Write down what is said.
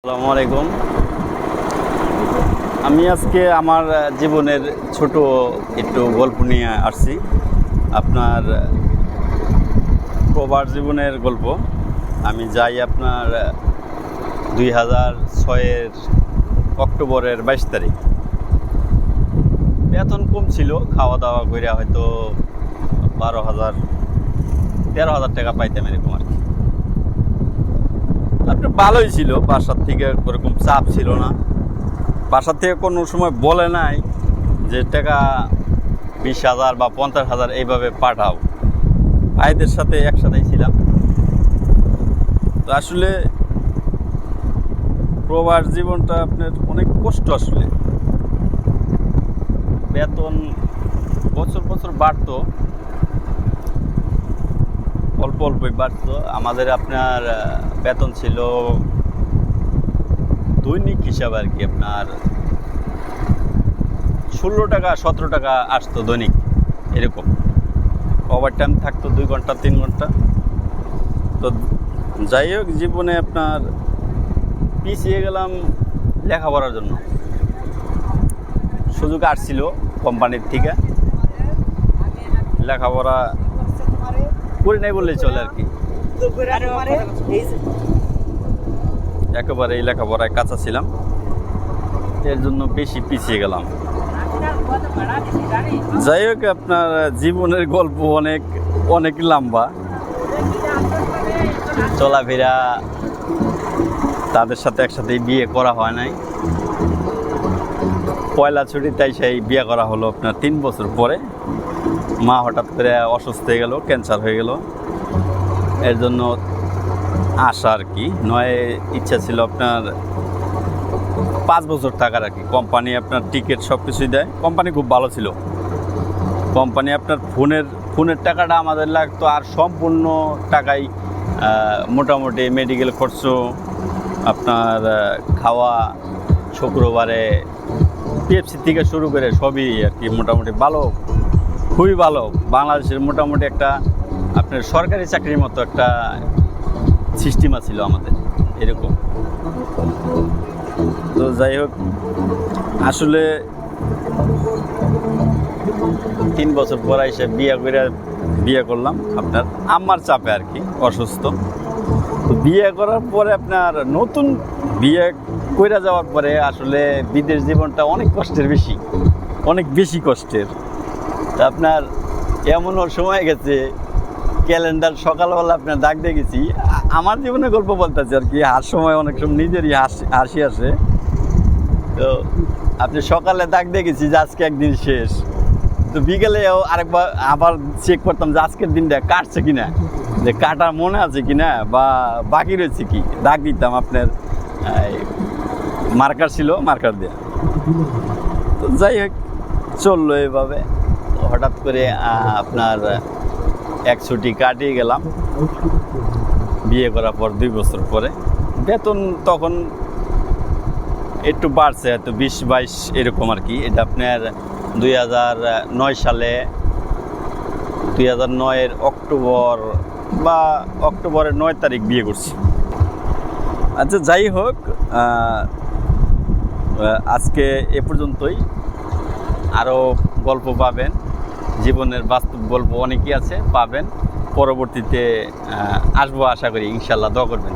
আসসালামু আলাইকুম। আমি আজকে আমার জীবনের ছোট একটু গল্প নিয়ে আসছি। আপনার প্রবার জীবনের গল্প। আমি যাই আপনার দুই হাজার ছয়ের অক্টোবরের বাইশ তারিখ। বেতন কম ছিল খাওয়া দাওয়া করে হয়তো বারো হাজার, তেরো হাজার টাকা পাইতাম এরকম আর কি। আপনার ভালোই ছিল, বাসার থেকে ওরকম চাপ ছিল না। বাসার থেকে কোনো সময় বলে নাই যে, টাকা বিশ হাজার বা পঞ্চাশ হাজার এইভাবে পাঠাও। ভাইদের সাথে একসাথেই ছিলাম। তো আসলে প্রবাস জীবনটা আপনার অনেক কষ্ট আসলে। বেতন বছর বছর বাড়তো। অল্প অল্পই বাড়তো আমাদের আপনার বেতন ছিল দৈনিক হিসাবে আর কি আপনার ষোলো টাকা, সতেরো টাকা আসতো দৈনিক, এরকম। ওভার টাইম থাকতো দুই ঘণ্টা, তিন ঘণ্টা। তো যাই হোক, জীবনে আপনার পিছিয়ে গেলাম লেখাপড়ার জন্য। সুযোগ আসছিল কোম্পানির থেকে। লেখাপড়া করি নাই বললেই চলে আর কি। একেবারে এই লেখাপড়ায় কাঁচা ছিলাম। এর জন্য বেশি পিছিয়ে গেলাম। যাই হোক, আপনার জীবনের গল্প অনেক অনেক লম্বা। চলাফেরা তাদের সাথে একসাথে বিয়ে করা হয় নাই। পয়লা ছুটি তাই সেই বিয়ে করা হলো আপনার তিন বছর পরে। মা হঠাৎ করে অসুস্থ হয়ে গেল, ক্যান্সার হয়ে গেল। এর জন্য আশা আর কি, নয়, ইচ্ছা ছিল আপনার পাঁচ বছর থাকার আর কি। কোম্পানি আপনার টিকিট সব কিছুই দেয়। কোম্পানি খুব ভালো ছিল। কোম্পানি আপনার ফোনের ফোনের টাকাটা আমাদের লাগতো আর সম্পূর্ণ টাকাই মোটামুটি মেডিকেল খরচ, আপনার খাওয়া শুক্রবারে পিএফসি থেকে শুরু করে সবই আর কি মোটামুটি ভালো, খুবই ভালো। বাংলাদেশের মোটামুটি একটা আপনার সরকারি চাকরির মতো একটা সিস্টেম ছিল আমাদের, এরকম। তো যাই হোক, আসলে তিন বছর পর এসে বিয়ে করে বিয়ে করলাম আপনার, আম্মার চাপে আর কি, অসুস্থ। তো বিয়ে করার পরে আপনার নতুন বিয়ে কইরা যাওয়ার পরে আসলে বিদেশ জীবনটা অনেক কষ্টের বেশি, অনেক বেশি কষ্টের। তা আপনার এমনও সময় গেছে, ক্যালেন্ডার সকালবেলা আপনার ডাক দিয়ে গেছি। আমার জীবনে গল্প বলতেছি আর কি, হার সময় অনেক সময় নিজেরই হাসি হাসি আসে। তো আপনি সকালে ডাক দিয়ে গেছি যে আজকে একদিন শেষ। তো বিকেলেও আরেকবার আবার চেক করতাম যে আজকের দিনটা কাটছে কিনা। যে কাটা মনে আছে কি না বা বাকি রয়েছে কি? দাগ দিতাম আপনার মার্কার ছিল, মার্কার দিয়ে। তো যাই হোক, চলল এভাবে। হঠাৎ করে আপনার, এক ছুটি কাটিয়ে গেলাম। বিয়ে করার পর দুই বছর পরে। বেতন তখন একটু বাড়ছে, হয়তো বিশ বাইশ এরকম আর কি। এটা আপনার দুই হাজার নয় সালে, দুই হাজার নয়ের অক্টোবর বা অক্টোবরের নয় তারিখ বিয়ে করছি। আচ্ছা যাই হোক আজকে এ পর্যন্তই। আরও গল্প পাবেন, জীবনের বাস্তব গল্প অনেকই আছে, পাবেন। পরবর্তীতে আসব আশা করি, ইনশাল্লাহ, দোয়া করবেন।